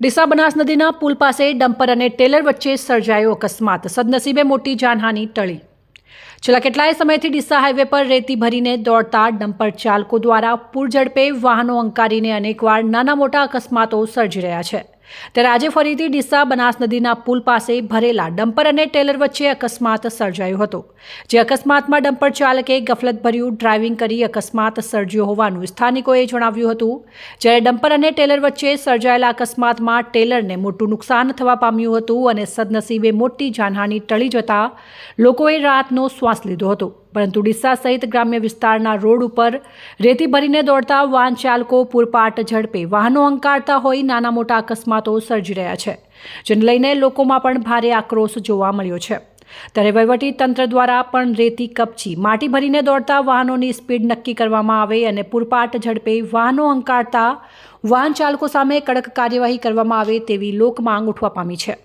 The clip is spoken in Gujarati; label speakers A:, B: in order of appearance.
A: ડીસા બનાસ નદીના પુલ પાસે ડમ્પર અને ટેલર વચ્ચે સર્જાયો અકસ્માત. સદનસીબે મોટી જાનહાની ટળી. છેલ્લા કેટલાય સમયથી ડીસા હાઈવે પર રેતી ભરીને દોડતા ડમ્પર ચાલકો દ્વારા પૂરઝડપે વાહનો અંકારીને અનેકવાર નાના મોટા અકસ્માતો સર્જી રહ્યા છે. ત્યારે આજે ફરીથી ડીસા બનાસ નદીના પુલ પાસે ભરેલા ડમ્પર અને ટેલર વચ્ચે અકસ્માત સર્જાયો હતો. જે અકસ્માતમાં ડમ્પર ચાલકે ગફલતભર્યું ડ્રાઇવિંગ કરી અકસ્માત સર્જ્યો હોવાનું સ્થાનિકોએ જણાવ્યું હતું. જ્યારે ડમ્પર અને ટેલર વચ્ચે સર્જાયેલા અકસ્માતમાં ટેલરને મોટું નુકસાન થવા પામ્યું હતું અને સદનસીબે મોટી જાનહાની ટળી જતા લોકોએ રાહતનો શ્વાસ લીધો હતો. પરંતુ ડીસા સહિત ગ્રામ્ય વિસ્તારના રોડ ઉપર રેતી ભરીને દોડતા વાહન ચાલકો પૂરપાટ ઝડપે વાહનો અંકારતા હોય નાના મોટા અકસ્માતો સર્જી રહ્યા છે, જેને લઈને લોકોમાં પણ ભારે આક્રોશ જોવા મળ્યો છે. ત્યારે તંત્ર દ્વારા પણ રેતી કપચી, માટી ભરીને દોડતા વાહનોની સ્પીડ નક્કી કરવામાં આવે અને પૂરપાટ ઝડપે વાહનો અંકારતા વાહન ચાલકો સામે કડક કાર્યવાહી કરવામાં આવે તેવી લોકમાંગ ઉઠવા પામી છે.